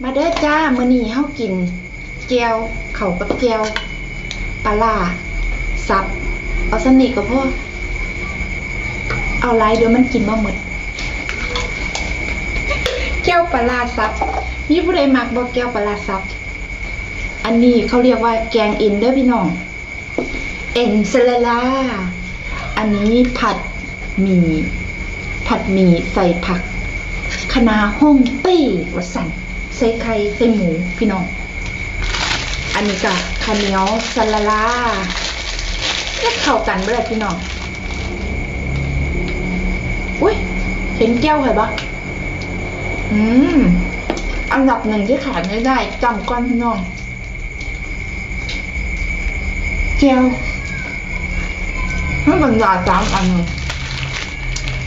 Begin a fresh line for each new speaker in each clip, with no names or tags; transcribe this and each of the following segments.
มาเด้อจ้ามื้อนี้เฮากินแจวเข้ากับแจวปลาร้าสับ เอาสนิทก็พอเอาหลายเดี๋ยวมันกินบ่หมดแก้วปลาร้าสับมีผู้ใดมักบ่แก้วปลาร้าสับ อันนี้เขาเรียกว่าแกงเอ็นเด้อพี่น้อง เอ็นเซลล่าอันนี้ผัดหมี่ผัดหมี่ใส่ผักคะนาฮ่องเต้วัสัน ใส่ไข่ใส่หมูพี่น้อง อันนี้กับข้าวเหนียวซาลาลาก็เข้ากันเบ่ได้พี่น้อง อุ้ยเห็นแก้วเหรอปะอืม อันดับหนึ่งที่ขาดไม่ได้จำก้อนพี่น้องแก้วให้บรรดาสามอันเลย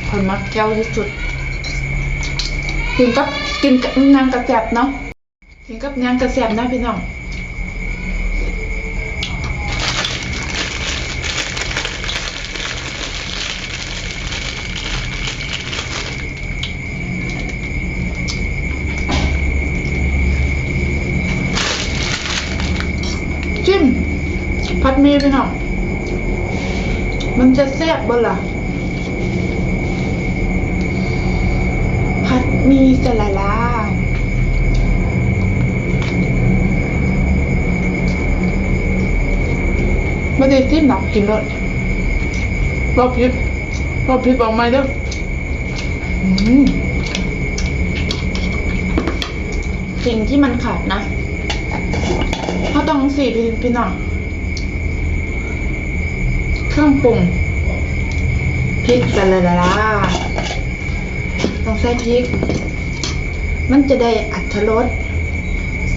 คนมักแก้วที่สุด กินกับกินกับนางกระแสบเนาะกินกับนางกระแสบนะพี่น้องจิ้มผัดมีพี่น้องมันจะแซ่บบ่ล่ะ หมีสลาลาไม่ได้จิ้มหรอกกินเลยรอบพริกรอบพริกออกมาเด้ออืมสิ่งที่มันขาดนะเขาต้องสี่พี่พี่น้องเครื่องปรุงพริกสลาลาต้องใส่พริก มันจะได้อัตรส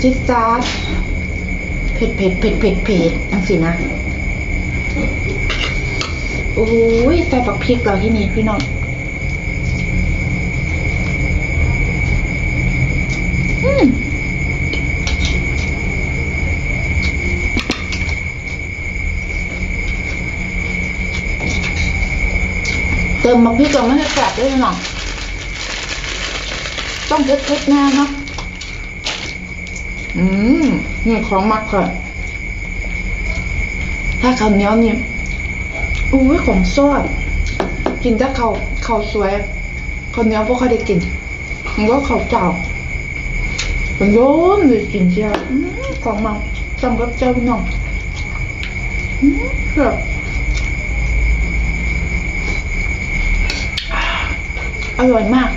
ซิซาดเผ็ดเผ็ดเผ็ดเผ็ดเผ็ดจังสินะโอ้ยใส่ปักพริกเราที่นี่พี่น้องอืมเติมปักพริกเราไม่ให้แสบด้วยพี่น้อง ต้องเผ็ดๆแน่เนาะอืมนี่ของมักค่ะ ถ้าข้าวเหนียวนี่อุ้ยของซอดกินแต่ข้าวข้าวสวยข้าวเหนียวพวกเขาได้กินมันก็ข้าวเจ้ามันร้อนเลยกินเจียวอืมของมักจำกับเจ้าพี่น้องอืมแบบอร่อยมาก